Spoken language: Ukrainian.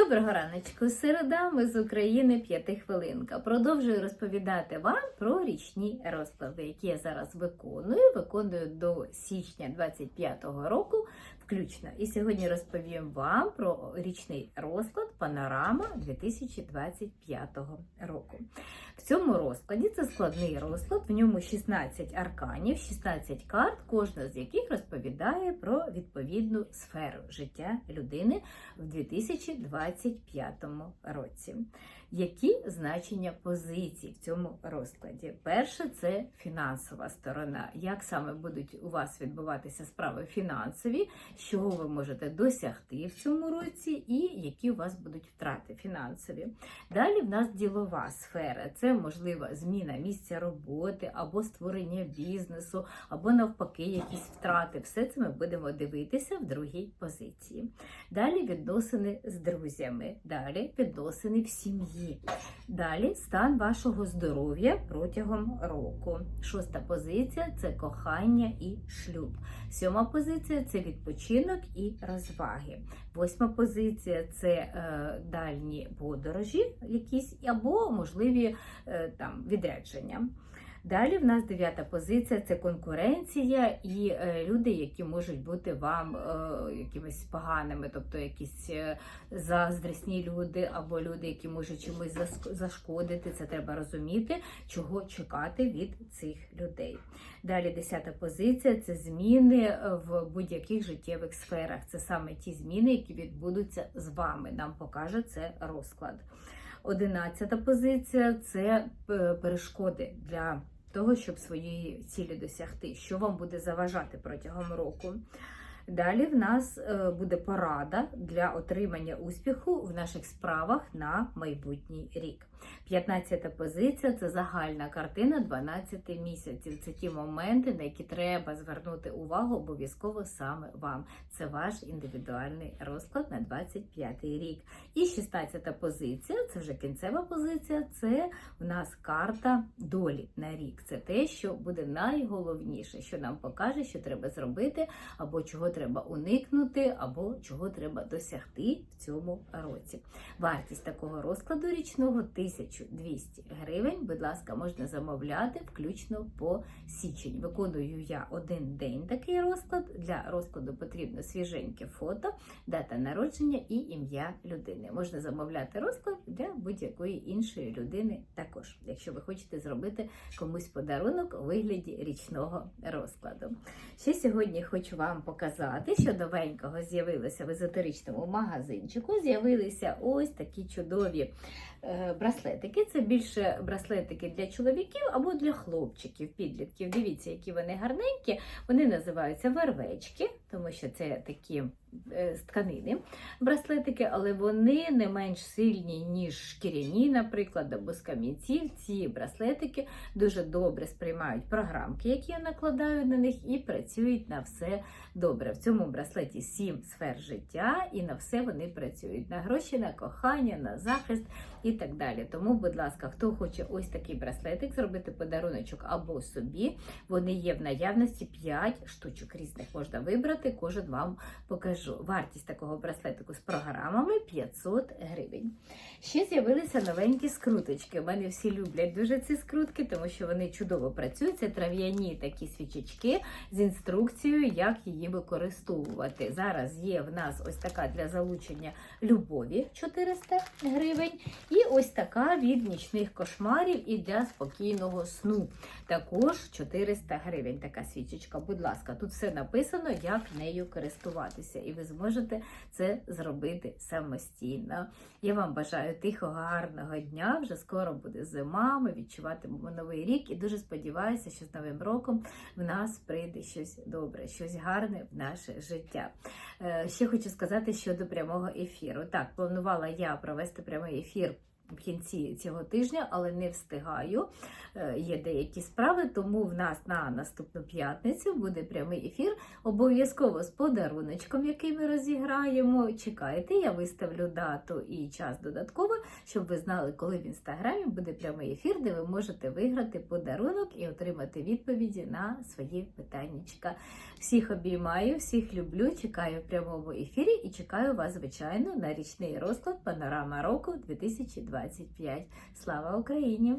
Доброго раночку, середа, ми з України п'ятихвилинка. Продовжую розповідати вам про річні розклади, які я зараз виконую. Виконую до січня 25-го року включно. І сьогодні розповім вам про річний розклад Панорама 2025 року. В цьому розкладі це складний розклад, в ньому 16 арканів, 16 карт, кожна з яких розповідає про відповідну сферу життя людини в 2025 році. Які значення позицій в цьому розкладі? Перше це фінансова сторона. Як саме будуть у вас відбуватися справи фінансові, що ви можете досягти в цьому році, і які у вас будуть втрати фінансові. Далі в нас ділова сфера. Це можлива зміна місця роботи або створення бізнесу, або навпаки, якісь втрати. Все це ми будемо дивитися в другій позиції. Далі відносини з друзями, далі відносини в сім'ї. Далі стан вашого здоров'я протягом року. Шоста позиція це кохання і шлюб. Сьома позиція це відпочинок і розваги. Восьма позиція це е, дальні подорожі, якісь або можливі е, там відрядження. Далі в нас дев'ята позиція це конкуренція і е, люди, які можуть бути вам е, якимись поганими, тобто якісь е, заздрісні люди або люди, які можуть чомусь зашкодити. Це треба розуміти, чого чекати від цих людей. Далі десята позиція це зміни в будь-яких життєвих сферах. Це саме ті зміни, які відбудуться з вами. Нам покаже це розклад. Одинадцята позиція це е, перешкоди для того, щоб своєї цілі досягти, що вам буде заважати протягом року. Далі в нас е, буде порада для отримання успіху в наших справах на майбутній рік. 15 позиція це загальна картина 12 місяців. Це ті моменти, на які треба звернути увагу обов'язково саме вам. Це ваш індивідуальний розклад на 25 рік. І 16 позиція це вже кінцева позиція. Це в нас карта долі на рік. Це те, що буде найголовніше, що нам покаже, що треба зробити, або чого треба уникнути, або чого треба досягти в цьому році. Вартість такого розкладу річного 1200 гривень. Будь ласка, можна замовляти включно по січень. Виконую я один день такий розклад. Для розкладу потрібно свіженьке фото, дата народження і ім'я людини. Можна замовляти розклад для будь-якої іншої людини також, якщо ви хочете зробити комусь подарунок у вигляді річного розкладу. Ще сьогодні хочу вам показати, що новенького з'явилося в езотеричному магазинчику. З'явилися ось такі чудові е, браслетики. Це більше браслетики для чоловіків або для хлопчиків, підлітків. Дивіться, які вони гарненькі. Вони називаються вервечки, тому що це такі е, з тканини браслетики, але вони не менш сильні, ніж шкіряні, наприклад, або з камінців. Ці браслетики дуже добре сприймають програмки, які я накладаю на них, і працюють на все добре. В цьому браслеті сім сфер життя, і на все вони працюють: на гроші, на кохання, на захист і так далі. Тому, будь ласка, хто хоче ось такий браслетик, зробити подаруночок або собі, вони є в наявності 5 штучок різних можна вибрати, кожен вам покажу. Вартість такого браслетику з програмами 500 гривень. Ще з'явилися новенькі скруточки. У мене всі люблять дуже ці скрутки, тому що вони чудово працюють. Це трав'яні такі свічечки з інструкцією, як її використовувати. Зараз є в нас ось така для залучення любові 400 гривень. І ось така від нічних кошмарів і для спокійного сну. Також 400 гривень така свічечка. Будь ласка, тут все написано, як нею користуватися, і ви зможете це зробити самостійно. Я вам бажаю тихого, гарного дня. Вже скоро буде зима. Ми відчуватимемо новий рік і дуже сподіваюся, що з новим роком в нас прийде щось добре, щось гарне в наше життя. Е, Ще хочу сказати щодо прямого ефіру. Так, планувала я провести прямий ефір в кінці цього тижня, але не встигаю. Е, Є деякі справи, тому в нас на наступну п'ятницю буде прямий ефір. Обов'язково з подаруночком, який ми розіграємо. Чекайте, я виставлю дату і час додатково, щоб ви знали, коли в інстаграмі буде прямий ефір, де ви можете виграти подарунок і отримати відповіді на свої питаннячка. Всіх обіймаю, всіх люблю, чекаю в прямому ефірі і чекаю вас, звичайно, на річний розклад Панорама року 2025. Слава Україні!